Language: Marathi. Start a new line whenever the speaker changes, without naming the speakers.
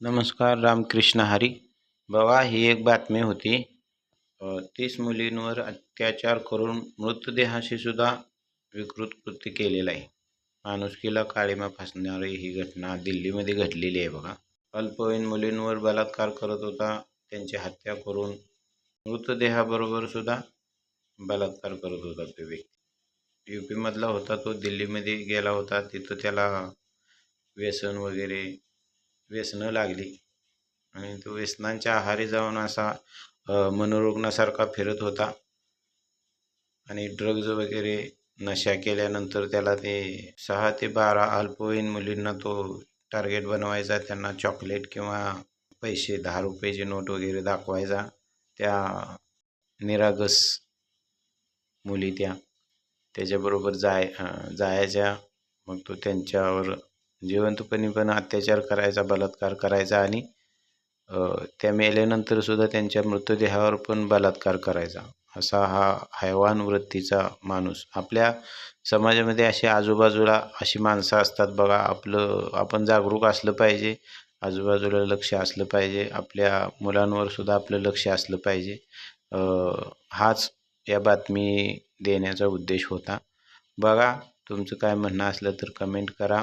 नमस्कार रामकृष्ण हरी. बघा ही एक बातमी होती. तीस मुलींवर अत्याचार करून मृतदेहाशी सुद्धा विकृत कृत्य केलेलं आहे. माणुसकीला काळीमा फासणारी ही घटना दिल्लीमध्ये घडलेली आहे बघा. अल्पवयीन मुलींवर बलात्कार करत होता. त्यांची हत्या करून मृतदेहाबरोबर सुद्धा बलात्कार करत होता तो व्यक्ती. यू पीमधला होता तो दिल्लीमध्ये गेला होता. तिथं त्याला व्यसन वगैरे व्यसनं लागली. आणि तो व्यसनांच्या आहारी जाऊन असा मनोरुग्णासारखा फिरत होता. आणि ड्रग्ज वगैरे नशा केल्यानंतर त्याला ते सहा ते बारा अल्पवयीन मुलींना तो टार्गेट बनवायचा त्यांना चॉकलेट किंवा पैसे दहा रुपयाची नोट वगैरे दाखवायचा. त्या निरागस मुली त्या. त्याच्याबरोबर जाय जायच्या. मग तो त्यांच्यावर जिवंतपणी पण अत्याचार करायचा बलात्कार करायचा आणि त्या मेल्यानंतर सुद्धा त्यांच्या मृतदेहावर पण बलात्कार करायचा. असा हा हैवान वृत्तीचा माणूस. आपल्या समाजामध्ये असे आजूबाजूला अशी माणसं असतात बघा आपलं आपण जागरूक असलं पाहिजे आजूबाजूला लक्ष असलं पाहिजे आपल्या मुलांवर सुद्धा आपलं लक्ष असलं पाहिजे. हाच या बातमी देण्याचा उद्देश होता. बघा तुमचं काय म्हणणं असलं तर कमेंट करा.